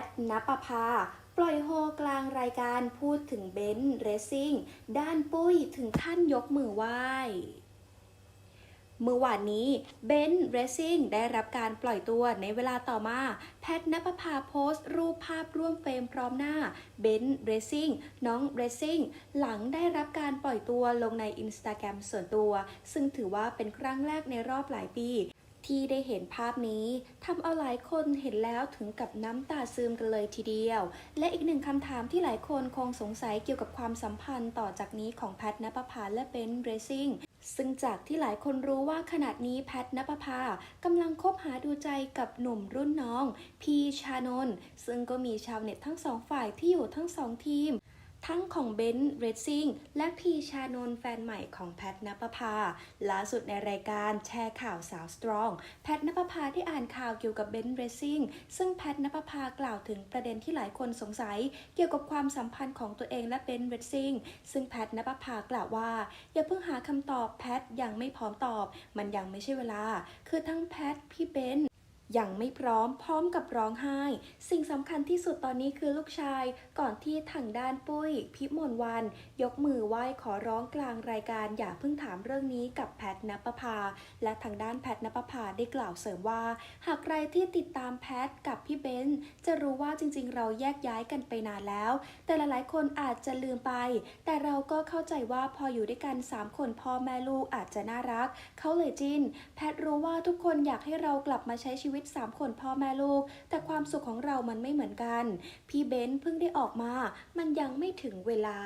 ทนปภาปล่อยโฮกลางรายการพูดถึงเบนซ์เรซซิ่งด้านปุ้ยถึงขั้นยกมือไหว้เมื่อวานนี้เบนซ์เรซซิ่งได้รับการปล่อยตัวในเวลาต่อมา แพทนปภาโพสต์ รูปภาพร่วมเฟรมพร้อมหน้าเบนซ์เรซซิ่งน้องเรซซิ่งหลังได้รับการปล่อยตัวลงในอินสตาแกรมส่วนตัว ซึ่งถือว่าเป็นครั้งแรกในรอบหลายปี ที่ได้เห็นภาพนี้ทำเอาหลายคนเห็นแล้วถึงกับน้ำตาซึมกันเลยทีเดียว และอีกหนึ่งคำถามที่หลายคนคงสงสัยเกี่ยวกับความสัมพันธ์ต่อจากนี้ของแพทนปภาและเบนเรซิ่งซึ่งจากที่หลายคนรู้ว่าขณะนี้แพทนปภากำลังคบหาดูใจกับหนุ่มรุ่นน้อง พีชานนซึ่งก็มีชาวเน็ตทั้งสองฝ่ายที่อยู่ทั้งสองทีม ทั้งของเบนซ์เรซซิ่งและพีชานนแฟนใหม่ของแพทนปภาล่าสุดในรายการแชร์ข่าวสาวสตรอง แพทนปภาได้อ่านข่าวเกี่ยวกับเบนซ์เรซซิ่งซึ่งแพทนปภากล่าวถึงประเด็นที่หลายคนสงสัย เกี่ยวกับความสัมพันธ์ของตัวเองและเบนซ์เรซซิ่งซึ่งแพทนปภากล่าวว่า อย่าเพิ่งหาคำตอบแพทยังไม่พร้อมตอบ มันยังไม่ใช่เวลา คือทั้งแพทพี่เบนซ์ ยังไม่พร้อมพร้อมกับร้องไห้ สิ่งสำคัญที่สุดตอนนี้คือลูกชาย ก่อนที่ทางด้านปุ้ย พิมลวัน ยกมือไหว้ขอร้องกลางรายการอย่าเพิ่งถามเรื่องนี้กับแพทนปภา และทางด้านแพทนปภาได้กล่าวเสริมว่า หากใครที่ติดตามแพทกับพี่เบนซ์จะรู้ว่าจริงๆ เราแยกย้ายกันไปนานแล้ว แต่หลายๆคนอาจจะลืมไป แต่เราก็เข้าใจว่าพออยู่ด้วยกันสามคนพ่อแม่ลูกอาจจะน่ารัก เขาเลยจิ้นแพทรู้ว่าทุกคนอยากให้เรากลับมาใช้ชีวิต3 คนพ่อแม่ลูก แต่ความสุขของเรามันไม่เหมือนกัน พี่เบนซ์เพิ่งได้ออกมา มันยังไม่ถึงเวลา